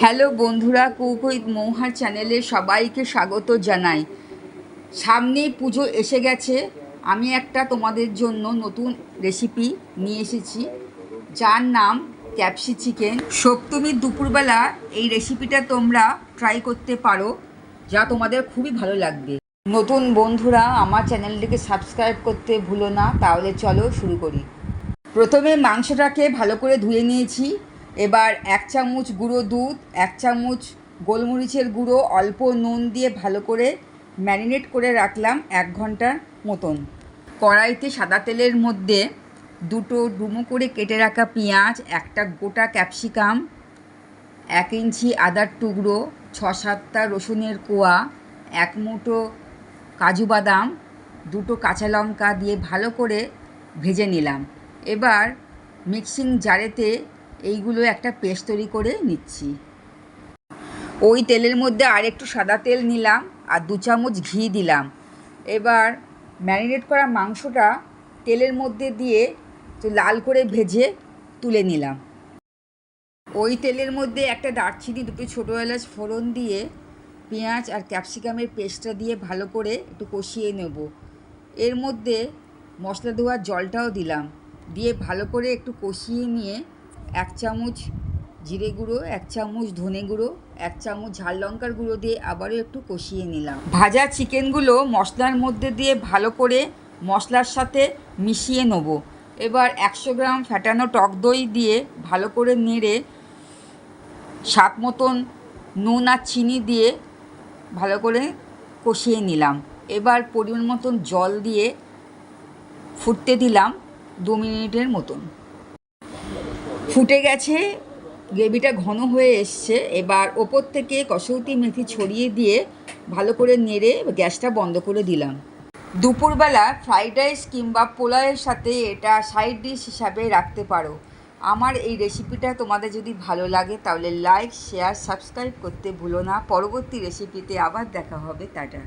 Hello বন্ধুরা কৌকৈত মৌহার চ্যানেলে সবাইকে স্বাগত জানাই। সামনে পুজো এসে গেছে। আমি একটা তোমাদের জন্য নতুন রেসিপি নিয়ে এসেছি। যার নাম ক্যাপসি চিকেন। সপ্তমীর দুপুরবেলা এই রেসিপিটা তোমরা ট্রাই করতে পারো, যা তোমাদের খুবই ভালো লাগবে। নতুন বন্ধুরা, আমার চ্যানেলটিকে সাবস্ক্রাইব করতে ভুলো না। তাহলে চলো শুরু করি। প্রথমে মাংসটাকে ভালো করে ধুয়ে নিয়েছি। এবার এক চামচ গুঁড়ো দুধ, এক চামচ গোলমরিচের গুঁড়ো, অল্প নুন দিয়ে ভালো করে ম্যারিনেট করে রাখলাম এক ঘণ্টার মতন। কড়াইতে সাদা তেলের মধ্যে দুটো ডুমো করে কেটে রাখা পেঁয়াজ, একটা গোটা ক্যাপসিকাম, এক ইঞ্চি আদার টুকরো, ছ সাতটা রসুনের কোয়া, এক মুঠো কাজু বাদাম, দুটো কাঁচা লঙ্কা দিয়ে ভালো করে ভেজে নিলাম। এবার মিক্সিং জারেতে এইগুলো একটা পেস্ট তৈরি করে নিচ্ছি। ওই তেলের মধ্যে আর একটু সাদা তেল নিলাম আর দু চামচ ঘি দিলাম। এবার ম্যারিনেট করা মাংসটা তেলের মধ্যে দিয়ে একটু লাল করে ভেজে তুলে নিলাম। ওই তেলের মধ্যে একটা দারচিনি, দুটো ছোটো এলাচ ফোড়ন দিয়ে পেঁয়াজ আর ক্যাপসিকামের পেস্টটা দিয়ে ভালো করে একটু কষিয়ে নেব। এর মধ্যে মশলা ধোয়ার জলটাও দিলাম। দিয়ে ভালো করে একটু কষিয়ে নিয়ে এক চামচ জিরে গুঁড়ো, এক চামচ ধনে গুঁড়ো, এক চামচ ঝাল লঙ্কার গুঁড়ো দিয়ে আবারও একটু কষিয়ে নিলাম। ভাজা চিকেনগুলো মশলার মধ্যে দিয়ে ভালো করে মশলার সাথে মিশিয়ে নেব। এবার একশো গ্রাম ফ্যাটানো টক দই দিয়ে ভালো করে নেড়ে স্বাদ মতন নুন আর চিনি দিয়ে ভালো করে কষিয়ে নিলাম। এবার পরিমাণ মতন জল দিয়ে ফুটতে দিলাম দু মিনিটের মতন। ফুটে গেছে, গ্রেভিটা ঘন হয়ে এসছে। এবার ওপর থেকে কসৌতি মেথি ছড়িয়ে দিয়ে ভালো করে নেড়ে গ্যাসটা বন্ধ করে দিলাম। দুপুরবেলা ফ্রাইড রাইস কিংবা পোলাওয়ের সাথে এটা সাইড ডিশ হিসাবে রাখতে পারো। আমার এই রেসিপিটা তোমাদের যদি ভালো লাগে তাহলে লাইক, শেয়ার, সাবস্ক্রাইব করতে ভুলো না। পরবর্তী রেসিপিতে আবার দেখা হবে। টাটা।